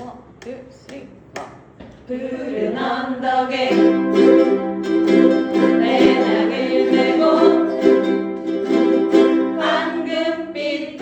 원, 투, 쓰리, 포. 푸른 언덕에 내낙을 메고 황금빛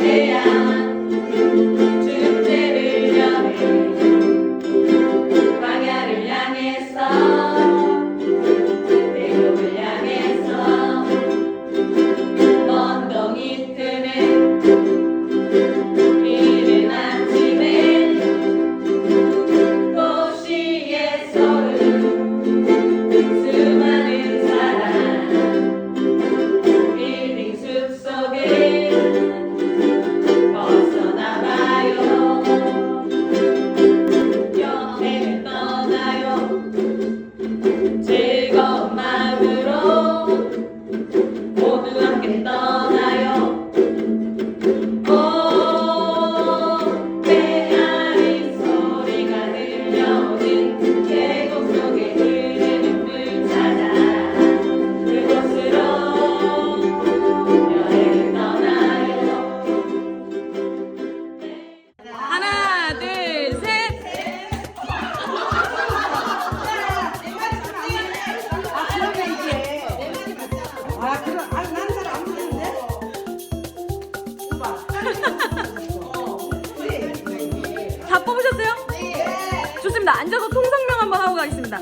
앉아서 통성명 한번 하고 가겠습니다.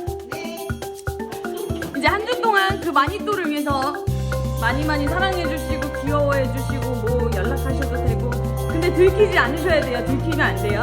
이제 한 주 동안 그 마니또를 위해서 많이 많이 사랑해주시고 귀여워해주시고 뭐 연락하셔도 되고 근데 들키지 않으셔야 돼요. 들키면 안 돼요.